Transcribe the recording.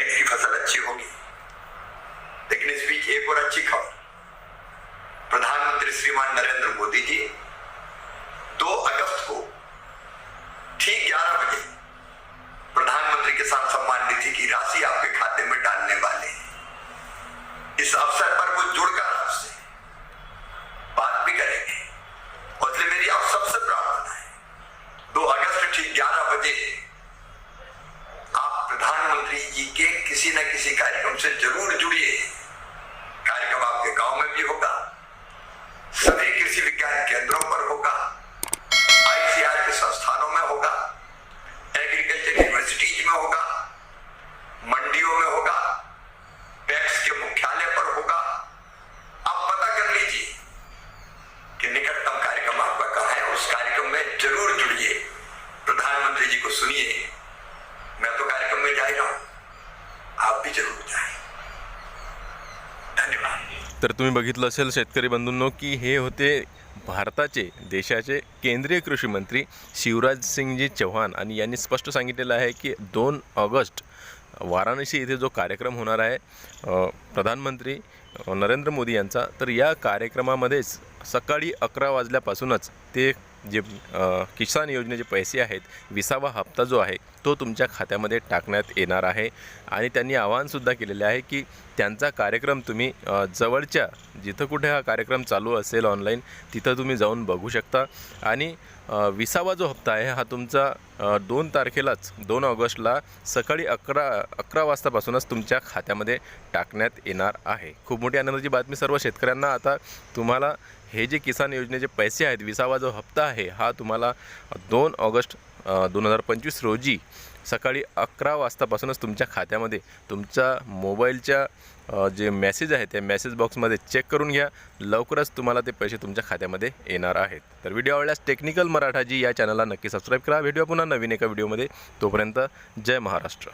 महीने की फ़सल अच्छी होगी। लेकिन इस बीच एक और अच्छी खबर। प्रधानमंत्री श्रीमान नरेंद्र मोदी जी 2 अगस्त को ठीक ग्यारह बजे प्रधानमंत्री के साथ सम्मान निधि की राशि आपके खाते में डालने वाले इस अवसर पर वो जुड़कर आपसे बात भी करेंगे। और इसलिए मेरी आप सबसे प्रार्थना है 2 अगस्त ठीक ग्यारह बजे के किसी न किसी कार्यक्रम से ज़रूर जुड़िए। कार्यक्रम आपके गाँव में भी होगा। सभी कृषि विज्ञान केंद्रों पर होगा। आईसीआर के संस्थानों में होगा। एग्रीकल्चर यूनिवर्सिटीज में होगा। मंडियों में होगा। पैक्स के मुख्यालय पर होगा। आप पता कर लीजिए कि निकटतम कार्यक्रम आपका कहा है। उस कार्यक्रम में ज़रूर जुड़िए। प्रधानमंत्री जी को सुनिए। धन्यवाद. तर तुम्ही बघितलं असेल शेतकरी बंधूंनो की हे होते भारताचे देशाचे केंद्रीय कृषी मंत्री शिवराज सिंगजी चौहान. आणि यांनी स्पष्ट सांगितलेलं आहे की दोन ऑगस्ट वाराणसी येथे जो कार्यक्रम होणार आहे प्रधानमंत्री नरेंद्र मोदी यांचा तर या कार्यक्रमामध्येच सकाळी अकरा वाजल्यापासूनच ते जे किसान योजनेचे पैसे आहेत विसावा हप्ता जो आहे तो तुमच्या खात्यामध्ये टाकण्यात येणार आहे. आणि त्यांनी आवाहनसुद्धा केलेले आहे की त्यांचा कार्यक्रम तुम्ही जवळच्या जिथं कुठे हा कार्यक्रम चालू असेल ऑनलाईन तिथं तुम्ही जाऊन बघू शकता. आणि विसावा जो हप्ता आहे हा तुमचा दोन तारखेलाच दोन ऑगस्टला सकाळी अकरा अकरा वाजतापासूनच तुमच्या खात्यामध्ये टाकण्यात येणार आहे. खूप मोठी आनंदाची बातमी सर्व शेतकऱ्यांना. आता तुम्हाला हे जे किसान योजनेचे पैसे आहेत विसावा जो हप्ता आहे हा तुम्हाला दोन ऑगस्ट दोन हजार पंचवीस रोजी सकाळी अकरा वाजतापासूनच तुमच्या खात्यामध्ये तुमच्या मोबाईलच्या जे मेसेज आहे त्या मेसेज बॉक्समध्ये चेक करून घ्या. लवकरच तुम्हाला ते पैसे तुमच्या खात्यामध्ये येणार आहेत. तर व्हिडिओ आवडल्यास टेक्निकल मराठाजी या चॅनलला नक्की सबस्क्राईब करा. व्हिडिओ पुन्हा नवीन एका व्हिडिओमध्ये तोपर्यंत जय महाराष्ट्र.